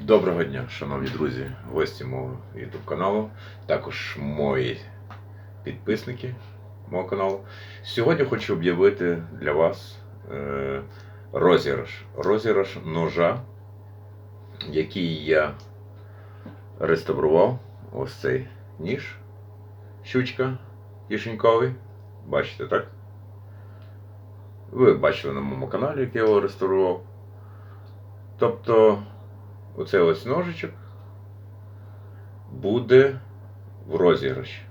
Доброго дня, шановні друзі, гості мого YouTube каналу, також мої підписники мого каналу. Сьогодні хочу об'явити для вас е, розіграш. Розіграш ножа, який я реставрував. Ось цей ніж, щучка кишеньковий. Бачите, так? Ви бачили на моєму каналі, як я його реставрував. Тобто. Оце ось ножичок буде в розіграші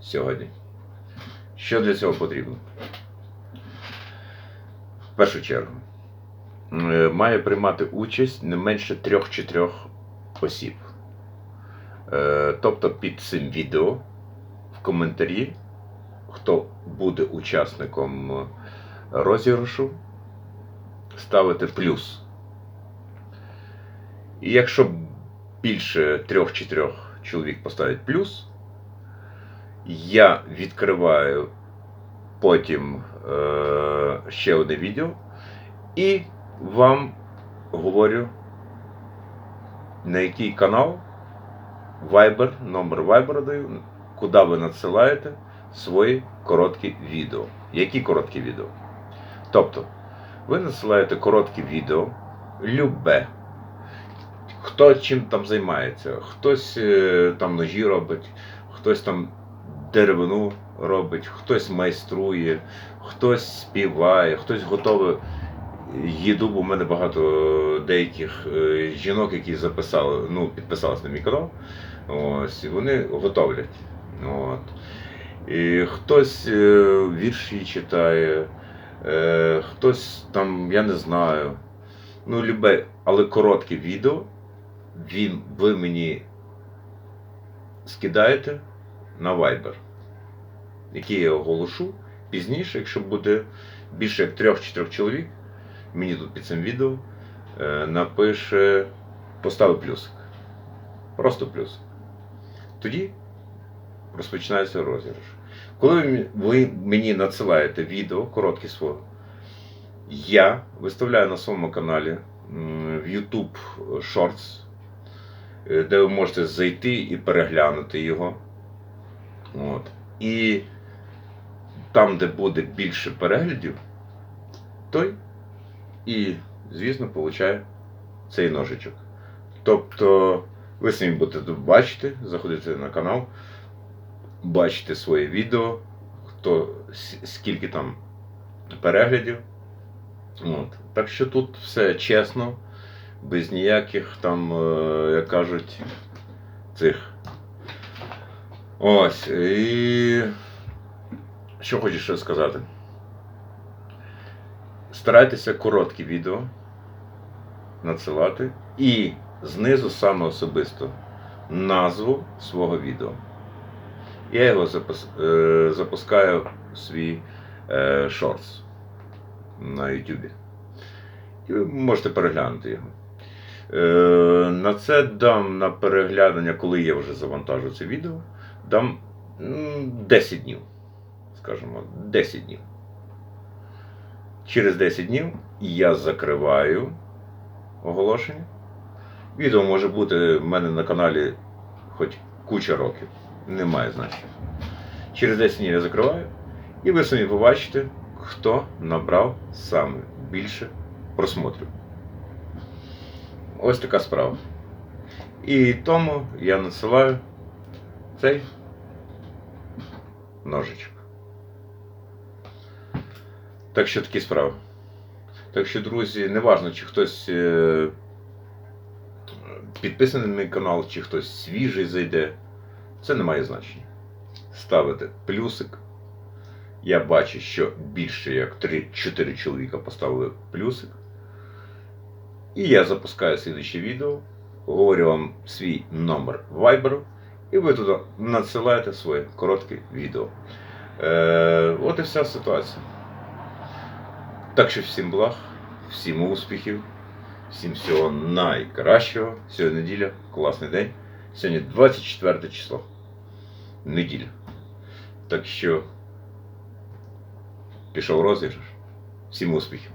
сьогодні. Що для цього потрібно? В першу чергу, е, має приймати участь не менше трьох-чотирьох осіб. Е, Тобто під цим відео в коментарі, хто буде учасником розіграшу, ставити плюс. І якщо більше трьох-чотирьох чоловік поставить плюс, я відкриваю потім е, ще одне відео і вам говорю, на який канал Viber, номер Viber даю, куди ви надсилаєте свої короткі відео. Які короткі відео? Тобто, ви надсилаєте короткі відео, любе. Хто чим там займається? Хтось е, там ножі робить, хтось там деревину робить, хтось майструє, хтось співає, хтось готовий їду, бо в мене багато деяких е, жінок, які записали, ну, підписалися на мій канал. Ось, і вони готовлять. От. І хтось е, вірші читає, хтось там, я не знаю. Ну, любе, але коротке відео він, ви мені скидаєте на Viber, який я оголошу пізніше, якщо буде більше як трьох-чотирьох чоловік, мені тут під цим відео е, напише поставив плюсик. Просто плюс. Тоді розпочинається розіграш. Коли ви мені надсилаєте відео, коротке своє, я виставляю на своєму каналі в YouTube Shorts де ви можете зайти і переглянути його. От. І там, де буде більше переглядів, той і, звісно, получає цей ножичок. Тобто, ви самі будете бачити, заходите на канал, бачите своє відео, хто, скільки там переглядів. От. Так що тут все чесно без ніяких там, е, як кажуть, цих. Ось. І що хочу ще сказати. Старайтеся короткі відео надсилати і знизу саме особисто назву свого відео. Я його е, запускаю в свій шортс на YouTube. І ви можете переглянути його. Е, на це дам на переглядання, коли я вже завантажу це відео, дам 10 днів. Скажімо, 10 днів. Через 10 днів я закриваю оголошення. Відео може бути в мене на каналі хоч куча років. Немає значення. Через 10 днів я закриваю. І ви самі побачите, хто набрав саме більше просмотрів. Ось така справа. І тому я насилаю цей ножичок. Так що такі справи. Так що, друзі, не важно, чи хтось е, підписаний на мій канал, чи хтось свіжий зайде. Це не має значення. Ставите плюсик. Я бачу, що більше як 3-4 чоловіка поставили плюсик. І я запускаю слідче відео, говорю вам свій номер Viber, і ви туди надсилаєте своє коротке відео. Е, От і вся ситуація. Так що всім благ, всім успіхів, всім всього найкращого. Сьогодні неділя, класний день. Сьогодні 24 число. Неділя. Так що пішов розіграш. Всім успіхів!